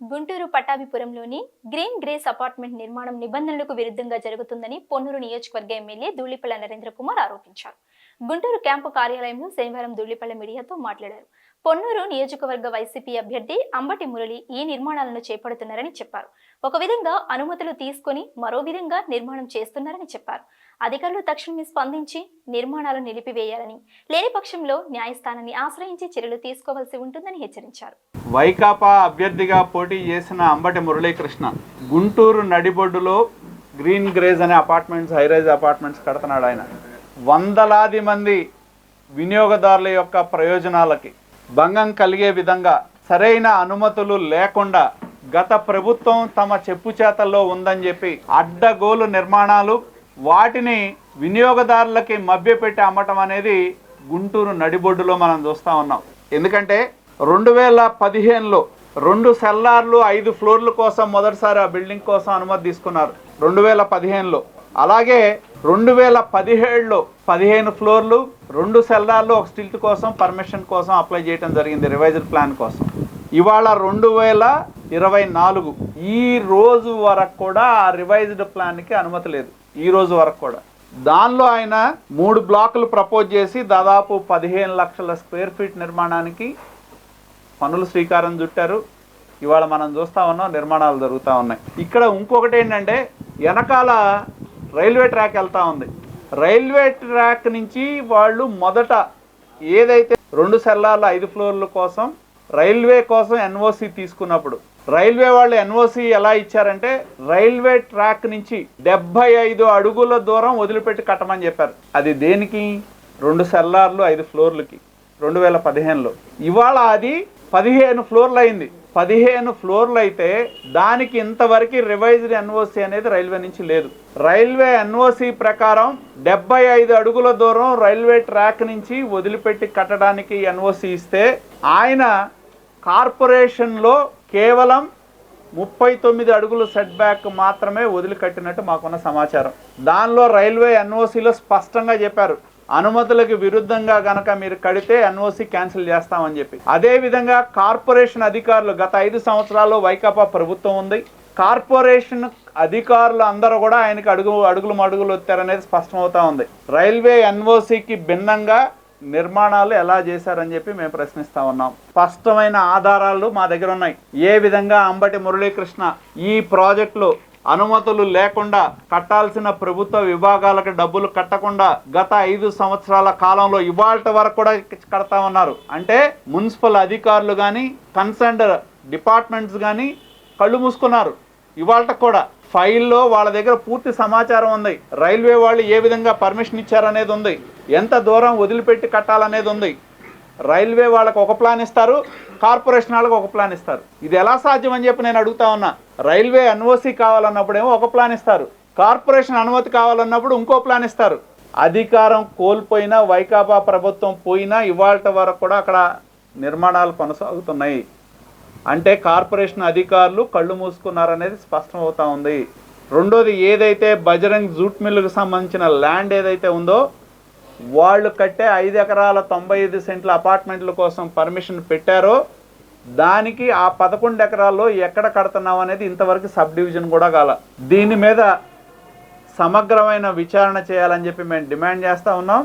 గుంటూరు పట్టాభిపురంలోని green grace apartment నిర్మాణం నిబంధనలకు విరుద్ధంగా జరుగుతుందని పొన్నూరు నియోజకవర్గ ఎమ్మెల్యే ధూళిపల్ల నరేంద్ర కుమార్ ఆరోపించారు. గుంటూరు క్యాంపు కార్యాలయంలో శనివారం ధూళిపల్ల మీడియాతో మాట్లాడారు. పొన్నూరు నియోజకవర్గ వైసీపీ అభ్యర్థి అంబటి మురళి ఈ నిర్మాణాలను చేపడుతున్నారని చెప్పారు. ఒక విధంగా అనుమతులు తీసుకొని మరో విధంగా నిర్మాణం చేస్తున్నారని చెప్పారు. అధికారులు తక్షణమే స్పందించి నిర్మాణాలు నిలిపివేయాలని లేని పక్షంలో న్యాయస్థానాన్ని ఆశ్రయించి చర్యలు తీసుకోవాల్సి ఉంటుందని హెచ్చరించారు. వైకాపా అభ్యర్థిగా పోటీ చేసిన అంబటి మురళీకృష్ణ గుంటూరు నడిబొడ్డులో గ్రీన్ గ్రేజ్ అనే అపార్ట్మెంట్స్ హైరైజ్ అపార్ట్మెంట్స్ కడుతున్నాడు ఆయన. వందలాది మంది వినియోగదారుల యొక్క ప్రయోజనాలకి భంగం కలిగే విధంగా సరైన అనుమతులు లేకుండా గత ప్రభుత్వం తమ చెప్పు చేతల్లో ఉందని చెప్పి అడ్డగోలు నిర్మాణాలు వాటిని వినియోగదారులకి మభ్యపెట్టి అమ్మటం అనేది గుంటూరు నడిబొడ్డులో మనం చూస్తూ ఉన్నాం. ఎందుకంటే రెండు వేల పదిహేనులో రెండు సెల్లార్లు ఐదు ఫ్లోర్ల కోసం మొదటిసారి ఆ బిల్డింగ్ కోసం అనుమతి తీసుకున్నారు. రెండు వేల పదిహేనులో. అలాగే రెండు వేల పదిహేడులో పదిహేను ఫ్లోర్లు రెండు సెల్లార్లు ఒక స్టిల్ట్ కోసం పర్మిషన్ కోసం అప్లై చేయడం జరిగింది రివైజ్డ్ ప్లాన్ కోసం. ఇవాళ రెండు వేల ఇరవై నాలుగు. ఈ రోజు వరకు కూడా ఆ రివైజ్డ్ ప్లాన్కి అనుమతి లేదు. ఈ రోజు వరకు కూడా. దానిలో ఆయన మూడు బ్లాకులు ప్రపోజ్ చేసి దాదాపు పదిహేను లక్షల స్క్వేర్ ఫీట్ నిర్మాణానికి పనులు శ్రీకారం చుట్టారు. ఇవాళ మనం చూస్తా ఉన్నాం నిర్మాణాలు జరుగుతూ ఉన్నాయి. ఇక్కడ ఇంకొకటి ఏంటంటే వెనకాల రైల్వే ట్రాక్ వెళ్తూ ఉంది. రైల్వే ట్రాక్ నుంచి వాళ్ళు మొదట ఏదైతే రెండు సెల్లార్ల ఐదు ఫ్లోర్ల కోసం రైల్వే కోసం ఎన్ఓసి తీసుకున్నప్పుడు రైల్వే వాళ్ళు ఎన్ఓసి ఎలా ఇచ్చారంటే రైల్వే ట్రాక్ నుంచి డెబ్బై ఐదు అడుగుల దూరం వదిలిపెట్టి కట్టమని చెప్పారు. అది దేనికి? రెండు సెల్లార్లు ఐదు ఫ్లోర్లకి. రెండు వేల పదిహేనులో. ఇవాళ అది పదిహేను ఫ్లోర్లు అయింది. పదిహేను ఫ్లోర్లు అయితే దానికి ఇంతవరకు రివైజ్డ్ ఎన్ఓసి అనేది రైల్వే నుంచి లేదు. రైల్వే ఎన్ఓసి ప్రకారం డెబ్బై ఐదు అడుగుల దూరం రైల్వే ట్రాక్ నుంచి వదిలిపెట్టి కట్టడానికి ఎన్ఓసి ఇస్తే ఆయన కార్పొరేషన్లో కేవలం ముప్పై తొమ్మిది అడుగుల సెట్ బ్యాక్ మాత్రమే వదిలికట్టినట్టు మాకున్న సమాచారం. దానిలో రైల్వే ఎన్ఓసిలో స్పష్టంగా చెప్పారు. అనుమతులకు విరుద్ధంగా గనక మీరు కడితే ఎన్ఓసి క్యాన్సిల్ చేస్తామని చెప్పి. అదే విధంగా కార్పొరేషన్ అధికారులు గత ఐదు సంవత్సరాల్లో వైకాపా ప్రభుత్వం ఉంది. కార్పొరేషన్ అధికారులు అందరూ కూడా ఆయనకి అడుగు అడుగులు మడుగులు వచ్చారనేది స్పష్టమవుతా ఉంది. రైల్వే ఎన్ఓసికి భిన్నంగా నిర్మాణాలు ఎలా చేశారని చెప్పి మేము ప్రశ్నిస్తా ఉన్నాం. స్పష్టమైన ఆధారాలు మా దగ్గర ఉన్నాయి. ఏ విధంగా అంబటి మురళీకృష్ణ ఈ ప్రాజెక్టులు అనుమతులు లేకుండా కట్టాల్సిన ప్రభుత్వ విభాగాలకు డబ్బులు కట్టకుండా గత ఐదు సంవత్సరాల కాలంలో ఇవాళ వరకు కూడా కడతా ఉన్నారు. అంటే మున్సిపల్ అధికారులు కానీ కన్సర్న్డ్ డిపార్ట్మెంట్స్ కానీ కళ్ళు మూసుకున్నారు. ఇవాళ కూడా ఫైల్లో వాళ్ళ దగ్గర పూర్తి సమాచారం ఉంది. రైల్వే వాళ్ళు ఏ విధంగా పర్మిషన్ ఇచ్చారనేది ఉంది. ఎంత దూరం వదిలిపెట్టి కట్టాలనేది ఉంది. రైల్వే వాళ్ళకు ఒక ప్లాన్ ఇస్తారు కార్పొరేషన్ వాళ్ళకి ఒక ప్లాన్ ఇస్తారు. ఇది ఎలా సాధ్యం అని చెప్పి నేను అడుగుతా ఉన్నా. రైల్వే ఎన్ఓసి కావాలన్నప్పుడేమో ఒక ప్లాన్ ఇస్తారు. కార్పొరేషన్ అనుమతి కావాలన్నప్పుడు ఇంకో ప్లాన్ ఇస్తారు. అధికారం కోల్పోయినా వైకాపా ప్రభుత్వం పోయినా ఇవాళ వరకు కూడా అక్కడ నిర్మాణాలు కొనసాగుతున్నాయి. అంటే కార్పొరేషన్ అధికారులు కళ్ళు మూసుకున్నారనేది స్పష్టం అవుతా ఉంది. రెండోది ఏదైతే బజరంగ్ జూట్ మిల్లుకు సంబంధించిన ల్యాండ్ ఏదైతే ఉందో వాళ్ళు కట్టే ఐదు ఎకరాల తొంభై ఐదు సెంట్ల అపార్ట్మెంట్ల కోసం పర్మిషన్ పెట్టారో దానికి ఆ పదకొండు ఎకరాల్లో ఎక్కడ కడుతున్నాం అనేది ఇంతవరకు సబ్ డివిజన్ కూడా కాల. దీని మీద సమగ్రమైన విచారణ చేయాలని చెప్పి మేము డిమాండ్ చేస్తూ ఉన్నాం.